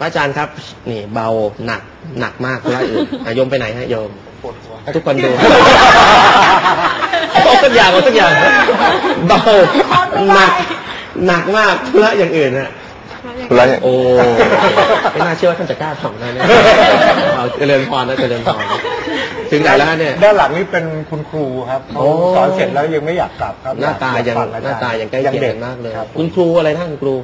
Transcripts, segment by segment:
พระอาจารย์ครับ นี่เบาหนักหนักมากพระอื่นอะโยมไปไหนฮะโยมปวดหัวทุกคนดู เอาสักอย่างเอาสักอย่างเบาหนักหนักมากพระอย่างอื่นนะแล้วเนี่ยโอ้ไม่น่าเชื่อว่าท่านจะกล้าทำนะเนี่ยเอาเจริญพรนะเจริญพร ถึงไหนแล้วฮะเนี่ย ด้านหลังนี่เป็นคุณครูครับเขาโอ้สอนเสร็จแล้วยังไม่อยากกลับครับหน้าตายังฟัอจรหน้าตายังใกล้เคียงกันมากเลย ครับคุณครูอะไรท่านครู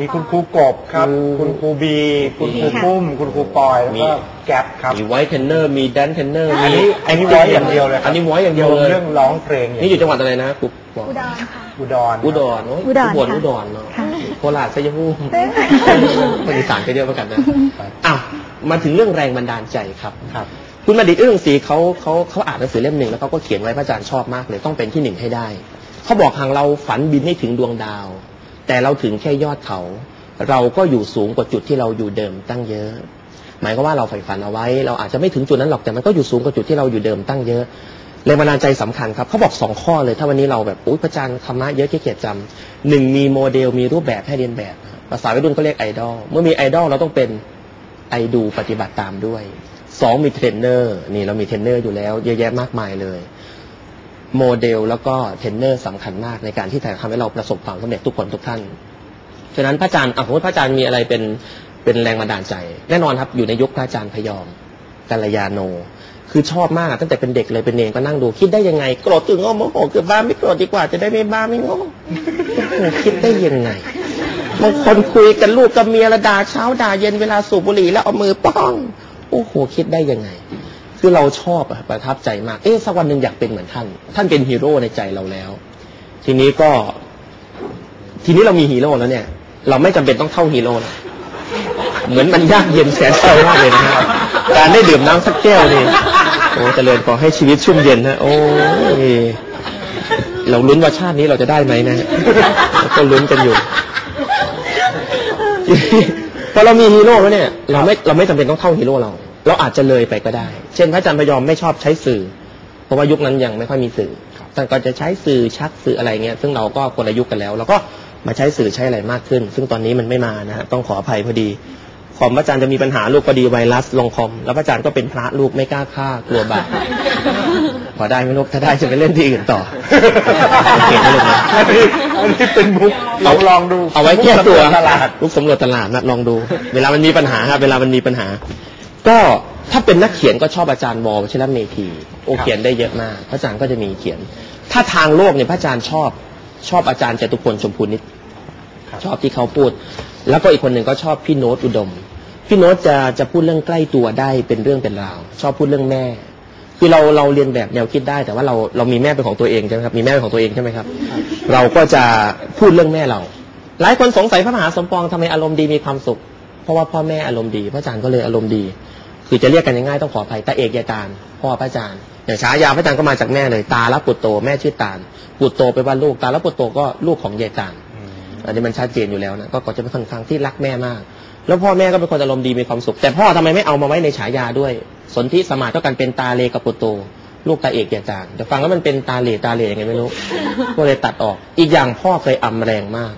มีคุณครูกบครับ ครูคุณครูบี คุณครูค่ะปุ้ม คุณครูปอยแล้วมี ก็แก๊ปครับ มีไวท์เทนเนอร์มีแดนเทนเนอร์อันนี้อันนี้ไว้อย่างเดียวเลยครับอันนี้ไว้อย่างเดียวเลยเรื่องร้องเพลงนี่อยู่จังหวัดอะไรนะครูบอกอุดรค่ะ อุดรอุดรโอ้ยอุดรอุบลค่ะอุดรเนาะค่ะ โคราชชัยภูมิคนอีสานก็เยอะเหมือนกันนะอ้าวมาถึงเรื่องแรงบันดาลใจครับ ครับ คุณบัณฑิตเอื้องศรีเขาเขาเขาอ่านหนังสือเล่มหนึ่งแล้วเขาก็เขียนไว้พระอาจารย์ชอบมากเลยต้องเป็นที่หนึ่งให้ได้เขาบอกหากเราฝันบินให้ถึงดวงดาว แต่เราถึงแค่ยอดเขา เราก็อยู่สูงกว่าจุดที่เราอยู่เดิมตั้งเยอะ หมายก็ว่าเราใฝ่ฝันเอาไว้ เราอาจจะไม่ถึงจุดนั้นหรอกแต่มันก็อยู่สูงกว่าจุดที่เราอยู่เดิมตั้งเยอะแรงบันดาลใจสำคัญครับเขาบอกสองข้อเลย ถ้าวันนี้เราแบบอุ้ยพระอาจารย์ธรรมะเยอะขี้เกียจจำหนึ่งมีโมเดลมีรูปแบบให้เรียนแบบ ภาษาวัยรุ่นก็เรียกไอดอลเมื่อมีไอดอลเราต้องเป็นไอดูปฏิบัติตามด้วย สองมีเทรนเนอร์นี่เรามีเทรนเนอร์อยู่แล้ว เยอะแยะมากมายเลย โมเดลแล้วก็เทรนเนอร์สำคัญมากในการที่จะทำให้เราประสบความสำเร็จทุกคนทุกท่านฉะนั้นพระอาจารย์อะสมมติพระอาจารย์มีอะไรเป็นเป็นแรงบันดาลใจ แน่นอนครับอยู่ในยุคพระอาจารย์พยอมกัลยาโน คือชอบมากตั้งแต่เป็นเด็กเลยเป็นเนรก็นั่งดู คิดได้ยังไงโกรธถึงง้อโมโหเกิดบ้าไม่โกรธดีกว่าจะได้ไม่บ้าไม่งอโอ้โหคิดได้ยังไงบางคนคุยกันลูกกับเมียระดาเช้าด่าเย็นเวลาสูบบุหรี่แล้วเอามือป้อง โอ้โหคิดได้ยังไง คือเราชอบประทับใจมาก เอ๊ะสักวันหนึ่งอยากเป็นเหมือนท่าน ท่านเป็นฮีโร่ในใจเราแล้ว ทีนี้ก็ ทีนี้เรามีฮีโร่แล้วเนี่ย เราไม่จำเป็นต้องเข้าฮีโร่เหมือนมันยากเย็นแสนเศร้ามากเลยนะฮะการได้ดื่มน้ำสักแก้วนี่โอ้เจริญขอให้ชีวิตชุ่มเย็นนะโอ้ยเราลุ้นว่าชาตินี้เราจะได้ไหมนะก็ลุ้นกันอยู่ อเรามีฮีโร่แล้วเนี่ยเราไม่เราไม่จำเป็นต้องเข้าฮีโร่เรา เราอาจจะเลยไปก็ได้ เช่นพระอาจารย์พยอมไม่ชอบใช้สื่อ เพราะว่ายุคนั้นยังไม่ค่อยมีสื่อท่านก็จะใช้สื่อชักสื่ออะไรเงี้ยซึ่งเราก็คนละยุคกันแล้วเราก็มาใช้สื่อใช้อะไรมากขึ้น ซึ่งตอนนี้มันไม่มานะฮะต้องขออภัยพอดีคอมพระอาจารย์จะมีปัญหาลูกพอดีไวรัสลงคอม แล้วพระอาจารย์ก็เป็นพระลูกไม่กล้าฆ่ากลัวบาป พอได้ไหมลูกถ้าได้จะไปเล่นที่อื่นต่อโอเคนะลูกนะอันนี้อันนี้เป็นมุกลองลองดูเอาไว้แก้ตัวมุกตลาดลูกสำรวจตลาดนะลองดู เวลามันมีปัญหาครับเวลามันมีปัญหา ก็ถ้าเป็นนักเขียนก็ชอบอาจารย์วอลวชิรเมธีโอเขียนได้เยอะมาก พระอาจารย์ก็จะมีเขียน ถ้าทางโลกเนี่ยพระอาจารย์ชอบชอบอาจารย์จตุพลชมพูนิตชอบที่เขาพูด แล้วก็อีกคนหนึ่งก็ชอบพี่โน้ตอุดม พี่โน้ตจะจะพูดเรื่องใกล้ตัวได้เป็นเรื่องเป็นราว ชอบพูดเรื่องแม่ คือเราเราเรียนแบบแนวคิดได้ แต่ว่าเราเรามีแม่เป็นของตัวเองใช่ไหมครับมีแม่เป็นของตัวเองใช่ไหมครับ เราก็จะพูดเรื่องแม่เรา หลายคนสงสัยพระมหาสมปองทำไมอารมณ์ดีมีความสุข เพราะว่าพ่อแม่อารมณ์ดี พระอาจารย์ก็เลยอารมณ์ดี คือจะเรียกกันง่ายๆต้องขออภัยตาเอกยายตาลพ่อพระอาจารย์อย่างฉายาพระอาจารย์ก็มาจากแม่เลย ตาและปุตโตแม่ชื่อตาลปุตโตไปว่าลูกตาและปุตโตก็ลูกของยายตาลอันนี้มันชัดเจนอยู่แล้วนะก็ก็จะเป็นค่อนข้างที่รักแม่มาก แล้วพ่อแม่ก็เป็นคนอารมณ์ดีมีความสุข แต่พ่อทำไมไม่เอามาไว้ในฉายาด้วย สนธิสมาธิเท่ากันเป็นตาเลกับปุตโต ลูกตาเอกยาจารย์แต่ฟังแล้วมันเป็นตาเหลตาเหลยังไงไม่รู้ ก็เลยตัดออก อีกอย่างพ่อเคยอำแรงมาก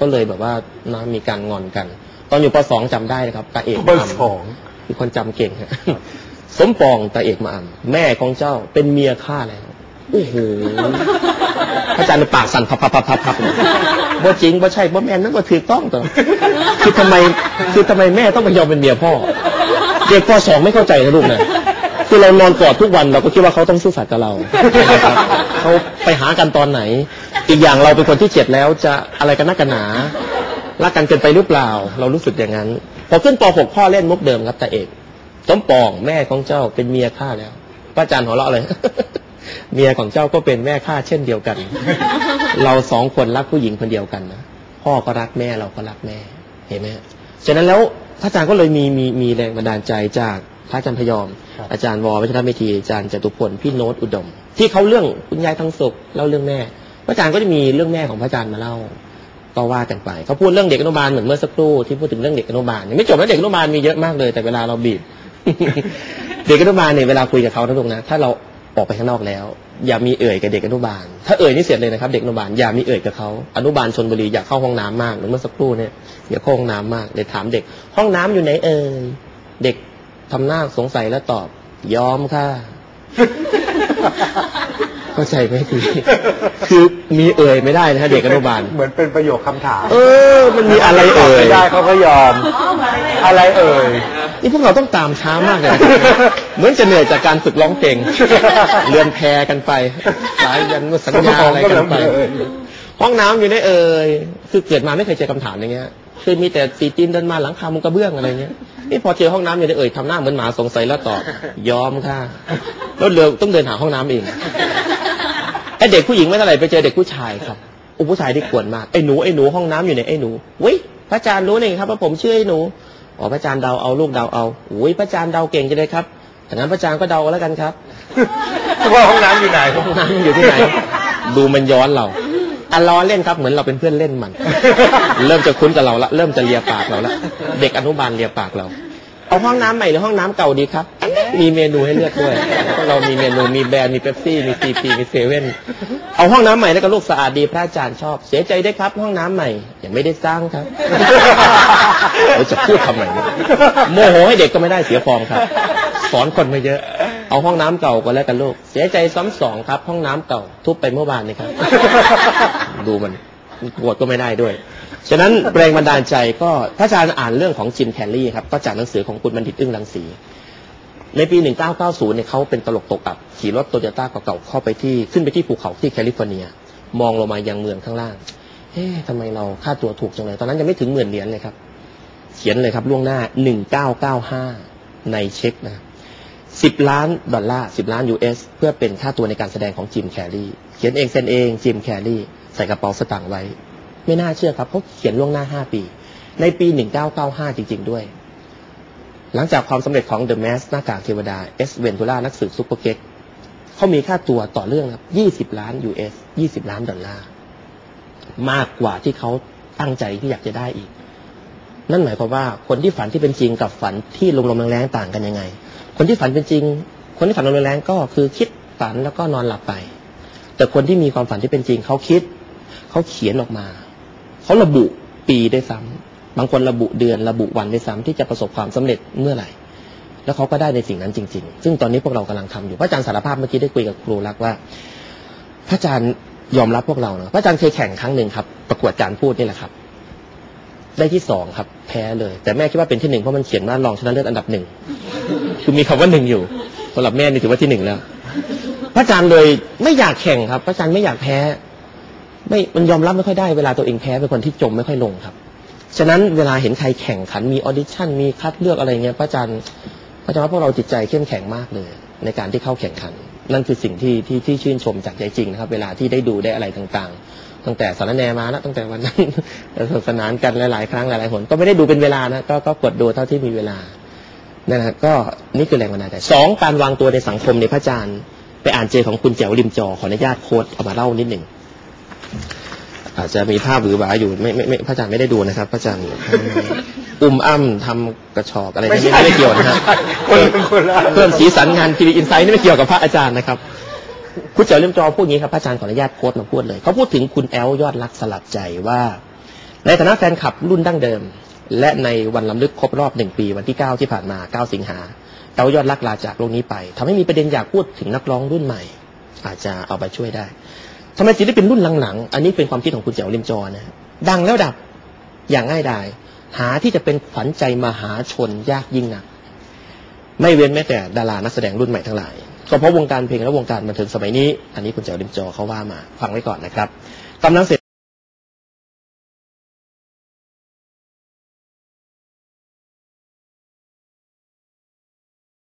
ก็เลยแบบว่านะมีการงอนกัน ตอนอยู่ปสองจำได้นะครับตาเอกเบอมาร์อำสองคือคนจำเก่งฮะสมปองตาเอกมาอ่ำแม่ของเจ้าเป็นเมียข้าแล้วโอ้โหพระอาจารย์ปากสั่นพับพับพับพับพับเลยบ่จริงบ่ใช่บ่แม่นนั่นบ่ถูกต้องตัวคือทำไม คือทำไมแม่ต้องไปยอมเป็นเมียพ่อ เด็กปสองไม่เข้าใจนะลูกนะคือเรานอนกอดทุกวันเราก็คิดว่าเขาต้องซื่อสัตย์กับเรานะครับเขาไปหากันตอนไหน อีกอย่างเราเป็นคนที่เจ็บแล้วจะอะไรกันนักกันหนารักกันเกินไปหรือเปล่า เรารู้สึกอย่างนั้น พอขึ้นป .6 พ่อเล่นมุกเดิมครับตาเอกสมปองแม่ของเจ้าเป็นเมียข้าแล้วพระอาจารย์หัวเราะเลย เมียของเจ้าก็เป็นแม่ข้าเช่นเดียวกัน เราสองคนรักผู้หญิงคนเดียวกันนะพ่อก็รักแม่เราก็รักแม่เห็นไหมฉะนั้นแล้ว พระอาจารย์ก็เลยมีมีมีแรงบันดาลใจจากพระอาจารย์พยอม อาจารย์วอวัชรเมธีอาจารย์จตุพลพี่โน้ตอุดม ที่เขาเรื่องคุณยายทองสุขเล่าเรื่องแม่ พระอาจารย์ก็จะมีเรื่องแม่ของพระอาจารย์มาเล่าก็ว่ากันไปเขาพูดเรื่องเด็กอนุบาลเหมือนเมื่อสักครู่ที่พูดถึงเรื่องเด็กอนุบาลยังไม่จบแล้วเด็กอนุบาลมีเยอะมากเลย แต่เวลาเราบีบ เด็กอนุบาลเนี่ยเวลาคุยกับเขานะลูกนะถ้าเรา ออกไปข้างนอกแล้ว อย่ามีเอ่ยกับเด็กอนุบาล ถ้าเอ่ยนี่เสร็จเลยนะครับ เด็กอนุบาลอย่ามีเอ่ยกับเขาอนุบาลชนบุรีอยากเข้าห้องน้ำมากเหมือนเมื่อสักครู่เนี่ยอยากเข้าห้องน้ำมากเลยถามเด็ก ห้องน้ำอยู่ไหนเอ่ยเด็กทำหน้าสงสัยแล้วตอบ ยอมค่ะเข้าใจไหมคือคือมีเอ่ยไม่ได้นะฮะเด็กอนุบาลเหมือนเป็นประโยคคำถาม เออ มันมีอะไรเอ่ยไม่ได้เขาก็ยอม อะไรเอ่ย นี่พวกเราต้องตามช้ามากเลยนะเหมือนจะเหนื่อยจากการฝึกร้องเพลงเรือนแพกันไปสายยันสัญญาอะไรกันไปห้องน้ำอยู่ในเอ่ยคือเกิดมาไม่เคยเจอคำถามอย่างเงี้ยคือมีแต่ตีจีนเดินมาหลังคามุงกระเบื้องอะไรเงี้ยนี่พอเจอห้องน้ำอยู่ในเอ่ยทำหน้าเหมือนหมาสงสัยแล้วตอบยอมค่ะแล้วเรือต้องเดินหาห้องน้ำเองไอเด็กผู้หญิงไม่เท่าไหร่ไปเจอเด็กผู้ชายครับอุยผู้ชายที่กวนมากไอ้หนูไอ้หนูห้องน้ำอยู่ในไอ้หนูเว้ยพระอาจารย์รู้นี่ครับว่าผมชื่อไอ้หนู อ๋อพระอาจารย์เดาเอาลูกเดาเอาอุ้ยพระอาจารย์เดาเก่งจังเลยครับถ้างั้นพระอาจารย์ก็เดาเอาแล้วกันครับว่าห้องน้ำอยู่ไหนห้องน้ำอยู่ที่ไหน ดูมันย้อนเราอะล้อเล่นครับเหมือนเราเป็นเพื่อนเล่นมัน เริ่มจะคุ้นกับเราละเริ่มจะเลียปากเราละเด็กอนุบาลเลียปากเรา เอาห้องน้ำใหม่หรือห้องน้ำเก่าดีครับ มีเมนูให้เลือกด้วยพวกเรามีเมนูมีแบรนด์มีเป๊ปซี่มีซีพีมีเซเว่นเอาห้องน้ำใหม่แล้วก็ลูกสะอาดดีพระอาจารย์ชอบ เสียใจได้วยครับ ห้องน้ำใหม่ยังไม่ได้สร้างครับเราจะพูดทำไมเนี่ยโมโหให้เด็กก็ไม่ได้เสียฟอร์มครับ สอนคนมาเยอะ เอาห้องน้ำเก่าก็แล้วกันลูก เสียใจซ้ำสองครับ ห้องน้ำเก่าทุบไปเมื่อวานนี่ครับ ดูมันปวดก็ไม่ได้ด้วย ฉะนั้นแรงบันดาลใจก็ถ้าอาจารย์อ่านเรื่องของจิมแคลรี่ครับ ก็จากหนังสือของคุณบัณฑิตอึ้งรังสี ในปี 1990เนี่ยเขาเป็นตลกตกอับ ขี่รถโตโยต้าเก่าๆเข้าไปที่ขึ้นไปที่ภูเขาที่แคลิฟอร์เนีย มองลงมายังเมืองข้างล่างเอ๊ะทำไมเราค่าตัวถูกจังเลยตอนนั้นยังไม่ถึงหมื่นเหรียญเลยครับ เขียนเลยครับล่วงหน้า 1995 ในเช็คนะครับ10ล้านดอลลาร์10ล้าน US เพื่อเป็นค่าตัวในการแสดงของจิมแคลรี่เขียนเองเซ็นเองจิมแคลรี่ใส่กระเป๋าสตางค์ไว้ ไม่น่าเชื่อครับเขาเขียนล่วงหน้า 5 ปี ในปี 1995 จริง ๆ ด้วย หลังจากความสำเร็จของ The Mask หน้ากากเทวดา S Ventura นักสืบซุปเปอร์เก็กเขามีค่าตัวต่อเรื่องครับ 20 ล้าน US 20 ล้านดอลลาร์ มากกว่าที่เขาตั้งใจที่อยากจะได้อีก นั่นหมายความว่าคนที่ฝันที่เป็นจริงกับฝันที่ลมๆแรงๆต่างกันยังไง คนที่ฝันเป็นจริง คนที่ฝันลมๆแรงๆก็คือคิดฝันแล้วก็นอนหลับไป แต่คนที่มีความฝันที่เป็นจริงเขาคิด เขาเขียนออกมา เขาระบุปีได้ซ้ำ บางคนระบุเดือนระบุวันได้วยซ้ำที่จะประสบความสำเร็จเมื่อไหร่ แล้วเขาก็ได้ในสิ่งนั้นจริง ๆ ซึ่งตอนนี้พวกเรากำลังทำอยู่พระอาจารย์สารภาพเมื่อกี้ได้คุยกับครูรักว่า พระอาจารย์ยอมรับพวกเรานะพระอาจารย์เคยแข่งครั้งหนึ่งครับ ประกวดการพูดนี่แหละครับ ได้ที่สองครับ แพ้เลย แต่แม่คิดว่าเป็นที่หนึ่งเพราะมันเขียนว่ารองชนะเลิศอันดับหนึ่งคือมีคำว่าหนึ่งอยู่สำหรับแม่นี่ถือว่าที่หนึ่งแล้ว พระอาจารย์เลยไม่อยากแข่งครับ พระอาจารย์ไม่อยากแพ้ ไม่มันยอมรับไม่ค่อยได้เวลาตัวเองแพ้เป็นคนที่จมไม่ค่อยลงครับ ฉะนั้นเวลาเห็นใครแข่งขันมีออดิชั่นมีคัดเลือกอะไรเงี้ยพระอาจารย์พระอาจารย์ว่าพวกเราจิตใจเข้มแข็งมากเลย ในการที่เข้าแข่งขัน นั่นคือสิ่งที่ที่ที่ชื่นชมจากใจจริงนะครับ เวลาที่ได้ดูได้อะไรต่างๆ ตั้งแต่สารแนมาแล้วตั้งแต่วันนั้นสนุกสนานกันหลายๆครั้งหลายๆหนก็ไม่ได้ดูเป็นเวลานะก็ก็กดดูเท่าที่มีเวลานั่นนะก็นี่คือแรงบันดาลใจสองการวางตัวในสังคมในพระอาจารย์ ไปอ่านเจของคุณแจ๋วริมจอขออนุญาตโค้ดเอามาเล่านิดหนึ่ง อาจจะมีภาพหรือหวาอยู่ไม่ไม่ไม่พระอาจารย์ไม่ได้ดูนะครับ พระอาจารย์อุ้มอ้ำทำกระชอกอะไรนี่ไม่ไม่เกี่ยวนะฮะคนละคนละเพิ่มสีสันงานทีวีอินไซต์นี่ไม่เกี่ยวกับพระอาจารย์นะครับคุณเจ๋อเลี่ยมจอพูดอย่างนี้ครับพระอาจารย์ขออนุญาตโค้ดมาพูดเลยเขาพูดถึงคุณแอลยอดรักสลักใจว่า ในฐานะแฟนคลับรุ่นดั้งเดิม และในวันลำลึกครบรอบหนึ่งปีวันที่เก้าที่ผ่านมาเก้าสิงหาแอลยอดรักลาจากโลกนี้ไปทำให้มีประเด็นอยากพูดถึงนักร้องรุ่นใหม่ อาจจะเอาไปช่วยได้ ทำไมศิลปินรุ่นหลังๆ อันนี้เป็นความคิดของคุณเจ๋วริมจอนะดังแล้วดับอย่างง่ายดายหาที่จะเป็นขวัญใจมหาชนยากยิ่งนัก ไม่เว้นแม้แต่ดารานักแสดงรุ่นใหม่ทั้งหลายก็เพราะวงการเพลงและวงการบันเทิงสมัยนี้ อันนี้คุณเจ๋วริมจอเขาว่ามา ฟังไว้ก่อนนะครับกำลังเสร็จ